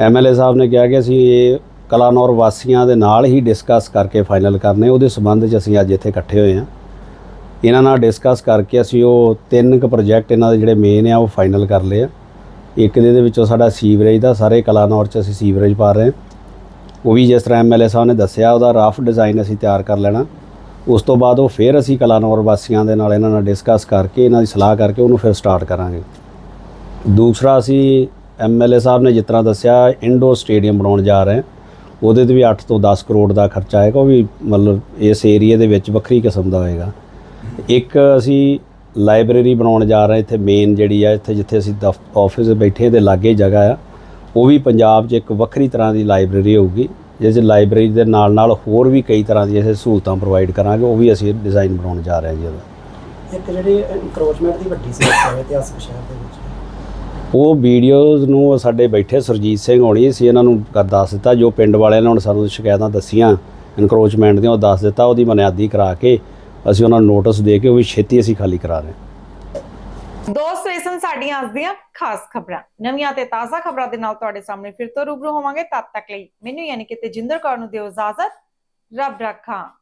ਐਮਐਲਏ ਸਾਹਿਬ ਨੇ ਕਿਹਾ ਕਿ ਅਸੀਂ ਇਹ ਕਲਾਨੌਰ ਵਾਸੀਆਂ ਦੇ ਨਾਲ ਹੀ ਡਿਸਕਸ ਕਰਕੇ ਫਾਈਨਲ ਕਰਨੇ, ਉਹਦੇ ਸੰਬੰਧ 'ਚ ਅਸੀਂ ਅੱਜ ਇੱਥੇ ਇਕੱਠੇ ਹੋਏ ਆ। ਇਹਨਾਂ ਨਾਲ ਡਿਸਕਸ ਕਰਕੇ ਅਸੀਂ ਉਹ ਤਿੰਨ ਕੁ ਪ੍ਰੋਜੈਕਟ ਇਹਨਾਂ ਦੇ ਜਿਹੜੇ ਮੇਨ ਆ, ਉਹ ਫਾਈਨਲ ਕਰ ਲਏ ਆ। ਇੱਕ ਦੇ ਵਿੱਚੋਂ ਸਾਡਾ ਸੀਵਰੇਜ ਦਾ, ਸਾਰੇ ਕਲਾਨੌਰ 'ਚ ਅਸੀਂ ਸੀਵਰੇਜ ਪਾ ਰਹੇ ਹਾਂ। ਉਹ ਵੀ ਜਿਸ ਤਰ੍ਹਾਂ ਐਮਐਲਏ ਸਾਹਿਬ ਨੇ ਦੱਸਿਆ, ਉਹਦਾ ਰਫ ਡਿਜ਼ਾਈਨ ਅਸੀਂ ਤਿਆਰ ਕਰ ਲੈਣਾ। ਉਸ ਤੋਂ ਬਾਅਦ ਉਹ ਫਿਰ ਅਸੀਂ ਕਲਾਨੌਰ ਵਾਸੀਆਂ ਦੇ ਨਾਲ ਇਹਨਾਂ ਨਾਲ ਡਿਸਕਸ ਕਰਕੇ, ਇਹਨਾਂ ਦੀ ਸਲਾਹ ਕਰਕੇ ਉਹਨੂੰ ਫਿਰ ਸਟਾਰਟ ਕਰਾਂਗੇ। ਦੂਸਰਾ ਅਸੀਂ ਐਮਐਲਏ ਸਾਹਿਬ ਨੇ ਜਿਸ ਤਰ੍ਹਾਂ ਦੱਸਿਆ ਇੰਡੋਰ ਸਟੇਡੀਅਮ ਬਣਾਉਣ ਜਾ ਰਹੇ ਹਾਂ। ਉਹਦੇ ਤੇ ਵੀ 8 ਤੋਂ 10 ਕਰੋੜ ਦਾ ਖਰਚਾ ਆਏਗਾ, ਉਹ ਵੀ ਮਤਲਬ ਇਸ ਏਰੀਆ ਦੇ ਵਿੱਚ ਵੱਖਰੀ ਕਿਸਮ ਦਾ ਹੋਏਗਾ। ਇੱਕ ਅਸੀਂ ਲਾਇਬ੍ਰੇਰੀ ਬਣਾਉਣ ਜਾ ਰਹੇ ਇੱਥੇ ਮੇਨ ਜਿਹੜੀ ਆ ਇੱਥੇ ਜਿੱਥੇ ਅਸੀਂ ਆਫਿਸ ਬੈਠੇ ਦੇ ਲਾਗੇ ਜਗ੍ਹਾ ਆ ਉਹ ਵੀ ਪੰਜਾਬ 'ਚ ਇੱਕ ਵੱਖਰੀ ਤਰ੍ਹਾਂ ਦੀ ਲਾਇਬ੍ਰੇਰੀ ਹੋਊਗੀ ਜਿਸ ਲਾਇਬ੍ਰੇਰੀ ਦੇ ਨਾਲ ਨਾਲ ਹੋਰ ਵੀ ਕਈ ਤਰ੍ਹਾਂ ਦੀਆਂ ਅਸੀਂ ਸਹੂਲਤਾਂ ਪ੍ਰੋਵਾਈਡ ਕਰਾਂਗੇ ਉਹ ਵੀ ਅਸੀਂ ਡਿਜ਼ਾਈਨ ਬਣਾਉਣ ਜਾ ਰਹੇ ਹਾਂ ਜੀ ਉਹਦਾ। ਇੱਕ ਜਿਹੜੀ ਇਨਕਰੋਚਮੈਂਟ ਦੀ ਵੱਡੀ ਸਮੱਸਿਆ ਹੈ ਇਤਿਹਾਸਕ ਸ਼ਹਿਰ ਦੇ ਵਿੱਚ। ਉਹ ਵੀਡੀਓਜ਼ ਨੂੰ ਸਾਡੇ ਬੈਠੇ ਸੁਰਜੀਤ ਸਿੰਘ ਹੋਣੀ ਸੀ ਇਹਨਾਂ ਨੂੰ ਕਰ ਦੱਸ ਦਿੱਤਾ ਜੋ ਪਿੰਡ ਵਾਲਿਆਂ ਨੇ ਹੁਣ ਸਾਨੂੰ ਸ਼ਿਕਾਇਤਾਂ ਦੱਸੀਆਂ ਇਨਕਰੋਚਮੈਂਟ ਦੀਆਂ ਉਹ ਦੱਸ ਦਿੱਤਾ ਉਹਦੀ ਬੁਨਿਆਦੀ ਕਰਾ ਕੇ ਅਸੀਂ ਉਹਨਾਂ ਨੂੰ ਨੋਟਿਸ ਦੇ ਕੇ ਉਹ ਵੀ ਛੇਤੀ ਅਸੀਂ ਖਾਲੀ ਕਰਾ ਰਹੇ ਹਾਂ। ਦੋਸਤੋ ਇਹ ਸਨ ਸਾਡੀਆਂ ਅੱਜ ਦੀਆਂ ਖਾਸ ਖਬਰਾਂ। ਨਵੀਆਂ ਤੇ ਤਾਜ਼ਾ ਖਬਰਾਂ ਦੇ ਨਾਲ ਤੁਹਾਡੇ ਸਾਹਮਣੇ ਫਿਰ ਤੋਂ ਰੂਬਰੂ ਹੋਵਾਂਗੇ ਤਦ ਤੱਕ ਲਈ ਮੈਨੂੰ ਯਾਨੀ ਕਿ ਤੇਜਿੰਦਰ ਕੌਰ ਨੂੰ ਦਿਓ ਇਜਾਜ਼ਤ। ਰੱਬ ਰੱਖਾ।